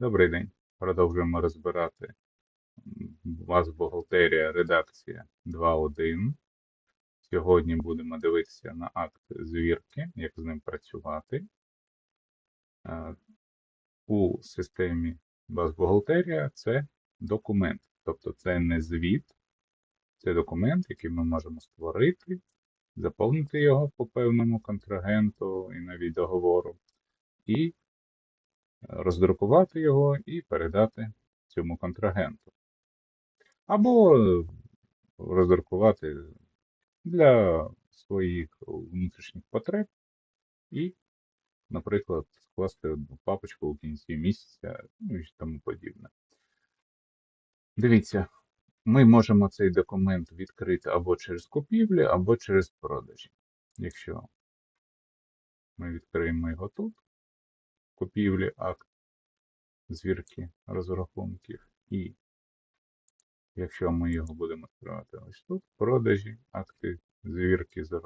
Добрий день. Продовжуємо розбирати у вас бухгалтерія редакція 2.1. Сьогодні будемо дивитися на акт звірки, як з ним працювати. Е, У системі бухгалтерія це документ. Тобто це не звіт, це документ, який ми можемо створити, заповнити його по певному контрагенту і навіть договору. І роздрукувати його і передати цьому контрагенту. Або роздрукувати для своїх внутрішніх потреб і, наприклад, скласти одну папочку у кінці місяця ну і тому подібне. Дивіться, ми можемо цей документ відкрити або через купівлі, або через продажі. Якщо ми відкриємо його тут, купівлі, акт звірки розрахунків. І якщо ми його будемо відкривати ось тут, продажі, акти звірки з е,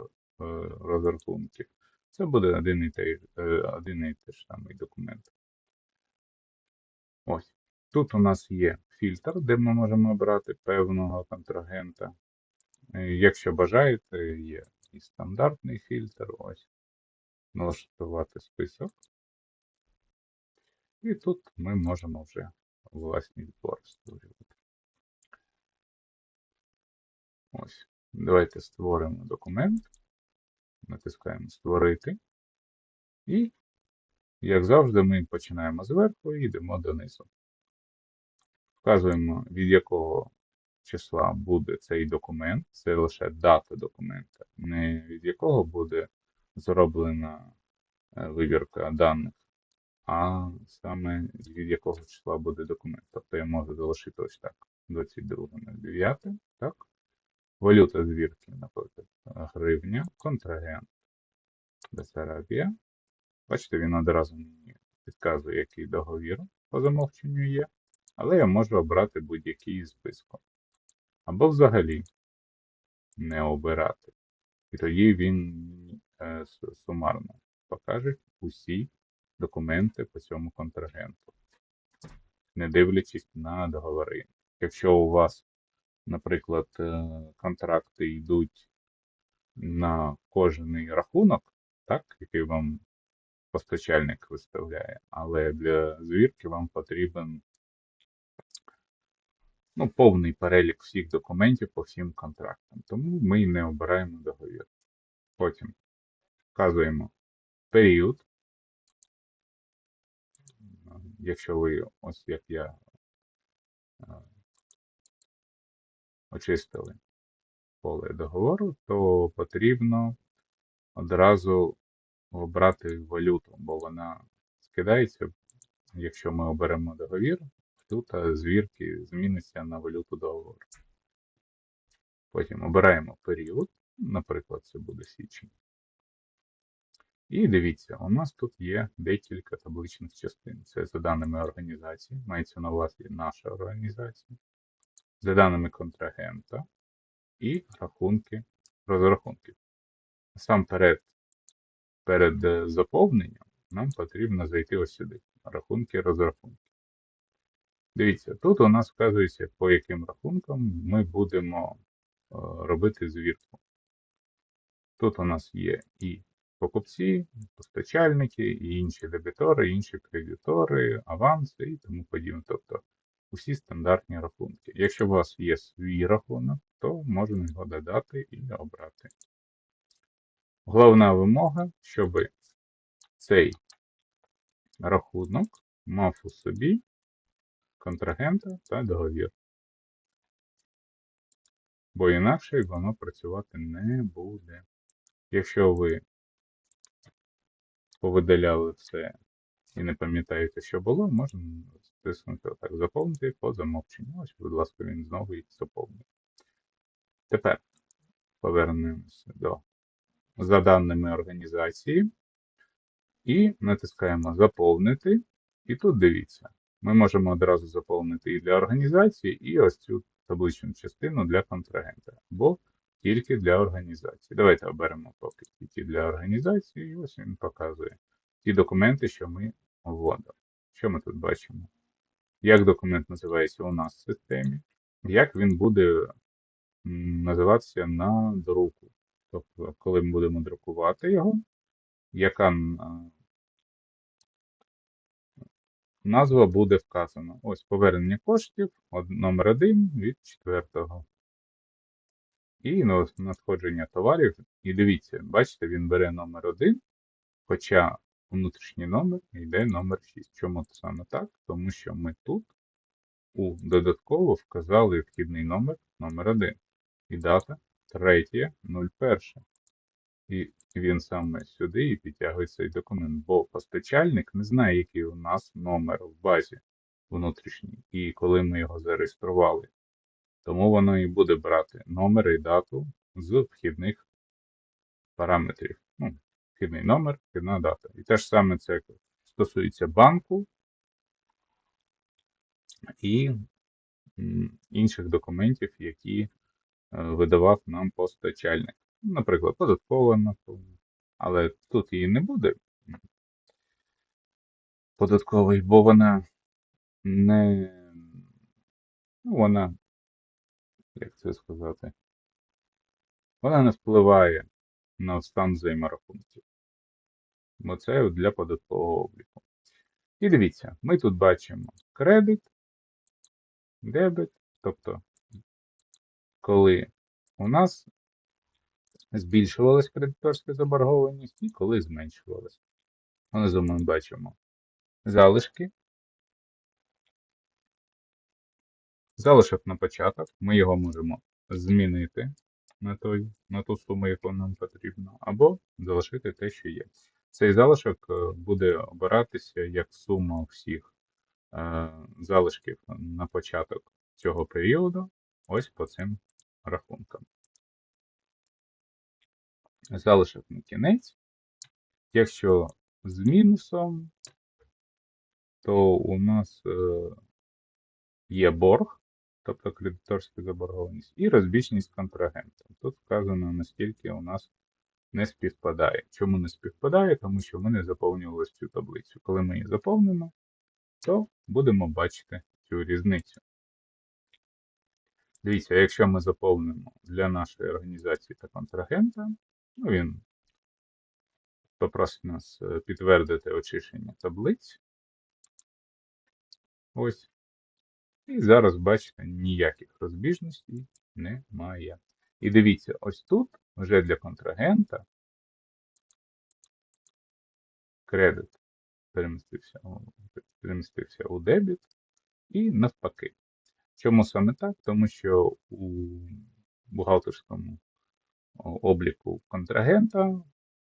розрахунків, це буде один і той, е, один і той ж самий документ. Ось. Тут у нас є фільтр, де ми можемо обрати певного контрагента. Е, Якщо бажаєте, є і стандартний фільтр. Ось. Налаштувати список. І тут ми можемо вже власні відбори створювати. Ось. Давайте створимо документ. Натискаємо Створити. І, як завжди, ми починаємо зверху і йдемо донизу. Вказуємо, від якого числа буде цей документ. Це лише дата документа, не від якого буде зроблена е, вивірка даних а саме від якого числа буде документ. Тобто я можу залишити ось так. 22.09, так? Валюта звірки, наприклад, гривня, контрагент Бесарабія. Бачите, він одразу мені підказує, який договір по замовченню є. Але я можу обрати будь-який із списку. Або взагалі не обирати. І тоді він е, сумарно покаже усі документи по цьому контрагенту, не дивлячись на договори. Якщо у вас, наприклад, е, контракти йдуть на кожний рахунок, так, який вам постачальник виставляє, але для звірки вам потрібен ну, повний перелік всіх документів по всім контрактам. Тому ми не обираємо договір. Потім вказуємо період, якщо ви, ось як я, е, очистили поле договору, то потрібно одразу обрати валюту, бо вона скидається, якщо ми оберемо договір, тут е, звірки зміниться на валюту договору. Потім обираємо період, наприклад, це буде січень. І дивіться, у нас тут є декілька табличних частин. Це за даними організації, мається на увазі наша організація, за даними контрагента і рахунки розрахунків. Насамперед, перед е, заповненням нам потрібно зайти ось сюди. Рахунки розрахунки. Дивіться, тут у нас вказується, по яким рахункам ми будемо е, робити звірку. Тут у нас є і покупці, постачальники, і інші дебітори, інші кредитори, аванси і тому подібне. Тобто усі стандартні рахунки. Якщо у вас є свій рахунок, то можна його додати і обрати. Головна вимога, щоб цей рахунок мав у собі контрагента та договір. Бо інакше воно працювати не буде. Якщо ви повидаляли все і не пам'ятаєте, що було, можна стиснути отак заповнити по замовченню. Ось, будь ласка, він знову їх заповнив. Тепер повернемося до за даними організації і натискаємо Заповнити. І тут дивіться, ми можемо одразу заповнити і для організації, і ось цю табличну частину для контрагента, або тільки для організації. Давайте оберемо поки тільки для організації, і ось він показує ті документи, що ми вводимо. Що ми тут бачимо? як документ називається у нас в системі, як він буде називатися на друку. Тобто, коли ми будемо друкувати його, яка назва буде вказана. Ось повернення коштів, номер 1 від 4. І надходження товарів. І дивіться, бачите, він бере номер 1, хоча внутрішній номер йде номер 6. Чому це саме так? Тому що ми тут у додатково вказали вхідний номер номер 1 і дата 3.01. І він саме сюди і підтягує цей документ, бо постачальник не знає, який у нас номер в базі внутрішній, і коли ми його зареєстрували. Тому воно і буде брати номер і дату з вхідних параметрів. Ну, вхідний номер, вхідна дата. І те ж саме це стосується банку і інших документів, які е, видавав нам постачальник. Наприклад, податкова напевно. Але тут її не буде податковий, бо вона не. Ну, вона, як це сказати, вона не впливає на стан взаєморахунків. Бо це для податкового обліку. І дивіться, ми тут бачимо кредит, дебет, тобто, коли у нас збільшувалась кредиторська заборгованість і коли зменшувалась. Ми бачимо залишки. Залишок на початок, ми його можемо змінити на, той, на ту суму, яку нам потрібно, або залишити те, що є. Цей залишок е, буде обиратися як сума всіх е, залишків на початок цього періоду, ось по цим рахункам. Залишок на кінець. Якщо з мінусом, то у нас е, є борг, тобто кредиторська заборгованість, і розбіжність контрагента. Тут вказано, наскільки у нас не співпадає. Чому не співпадає? Тому що ми не заповнювали цю таблицю. Коли ми її заповнимо, то будемо бачити цю різницю. Дивіться, якщо ми заповнимо для нашої організації та контрагента, ну він попросить нас е, підтвердити очищення таблиць. Ось. І зараз, бачите, ніяких розбіжностей немає. І дивіться, ось тут вже для контрагента кредит перемістився, перемістився у дебіт і навпаки. Чому саме так? Тому що у бухгалтерському обліку контрагента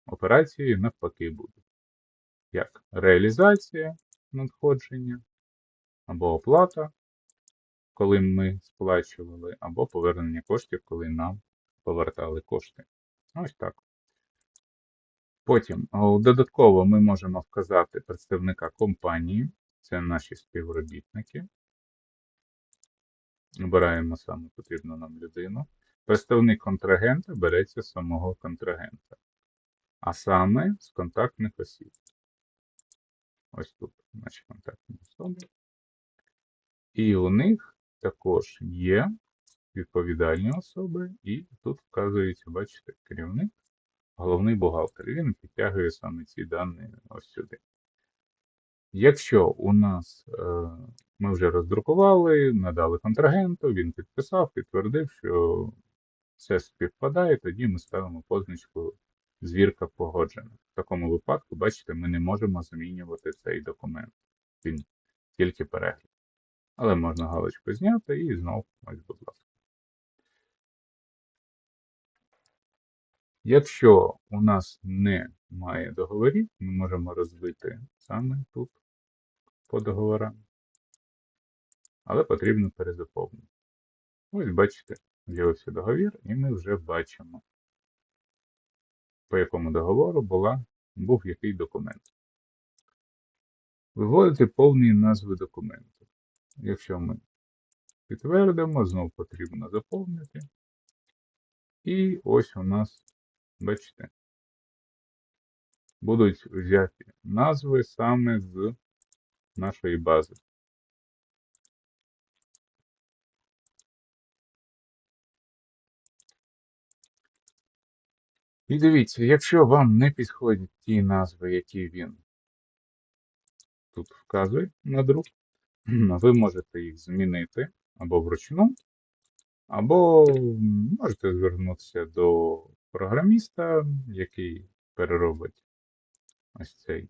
операції навпаки будуть. Як реалізація надходження або оплата, коли ми сплачували, або повернення коштів, коли нам повертали кошти. Ось так. Потім додатково ми можемо вказати представника компанії, це наші співробітники. Обираємо саме потрібну нам людину. Представник контрагента береться з самого контрагента, а саме з контактних осіб. Ось тут наші контактні особи. І у них також є відповідальні особи, і тут вказується, бачите, керівник, головний бухгалтер. Він підтягує саме ці дані ось сюди. Якщо у нас е, ми вже роздрукували, надали контрагенту, він підписав, підтвердив, що все співпадає, тоді ми ставимо позначку звірка погоджена. В такому випадку, бачите, ми не можемо змінювати цей документ. Він тільки перегляд. Але можна галочку зняти і знову, ось, будь ласка. Якщо у нас немає договорів, ми можемо розвити саме тут по договорам. Але потрібно перезаповнити. Ось бачите, з'явився договір, і ми вже бачимо, по якому договору була, був який документ. Виводити повні назви документу. Якщо ми підтвердимо, знову потрібно заповнити. І ось у нас, бачите, будуть взяті назви саме з нашої бази. І дивіться, якщо вам не підходять ті назви, які він тут вказує на друк, ви можете їх змінити або вручну, або можете звернутися до програміста, який переробить ось цей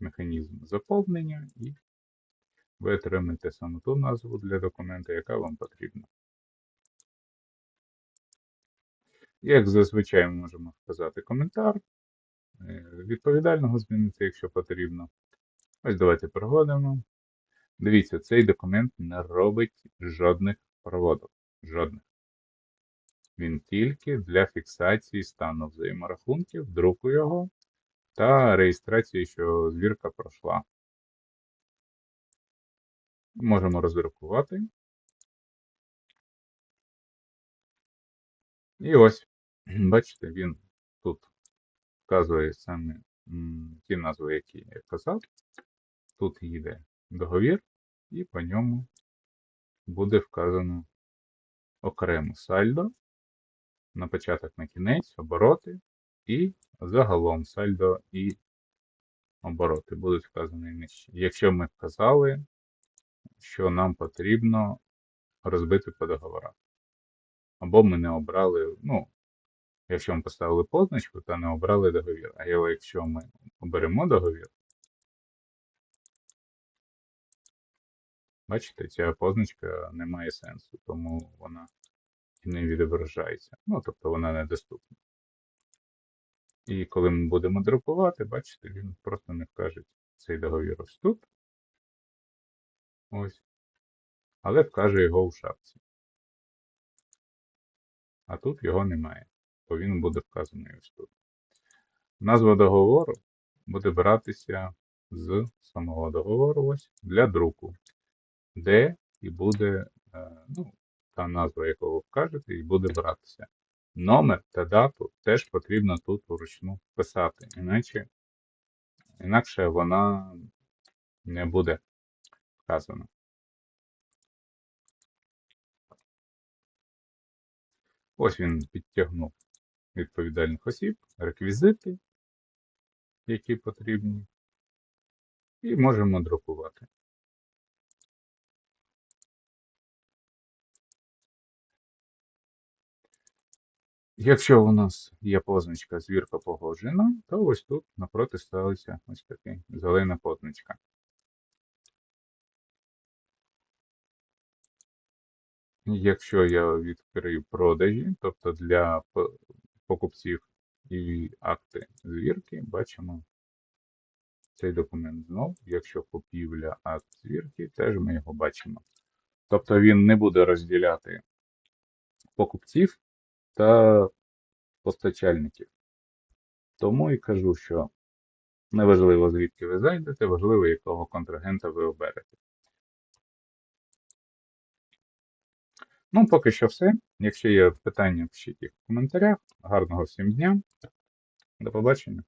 механізм заповнення, і ви отримаєте саме ту назву для документа, яка вам потрібна. Як зазвичай ми можемо вказати коментар, е, відповідального змінити, якщо потрібно. Ось давайте проводимо. Дивіться, цей документ не робить жодних проводок. Жодних. Він тільки для фіксації стану взаєморахунків, друку його та реєстрації, що звірка пройшла. Можемо роздрукувати. І ось, бачите, він тут вказує саме ті назви, які я казав. Тут їде договір, і по ньому буде вказано окремо сальдо, на початок на кінець, обороти, і загалом сальдо і обороти будуть вказані нижче. Якщо ми вказали, що нам потрібно розбити по договорах. Або ми не обрали, ну, якщо ми поставили позначку, то не обрали договір. А якщо ми оберемо договір, бачите, ця позначка не має сенсу, тому вона не відображається. Ну, тобто вона недоступна. І коли ми будемо друкувати, бачите, він просто не вкаже цей договір ось тут. Ось. Але вкаже його у шапці. А тут його немає, то він буде вказаний ось тут. Назва договору буде братися з самого договору ось для друку, де і буде е, ну, та назва, яку ви вкажете, і буде братися. Номер та дату теж потрібно тут вручну вписати, іначе, інакше вона не буде вказана. Ось він підтягнув відповідальних осіб, реквізити, які потрібні, і можемо друкувати. Якщо у нас є позначка звірка погоджена, то ось тут напроти ставиться ось така зелена позначка. Якщо я відкрию продажі, тобто для покупців і акти звірки, бачимо цей документ знов. Якщо купівля акт звірки, теж ми його бачимо. Тобто він не буде розділяти покупців та постачальників. Тому і кажу, що неважливо, звідки ви зайдете, важливо, якого контрагента ви оберете. Ну, поки що все. Якщо є питання, пишіть їх в коментарях. Гарного всім дня. До побачення.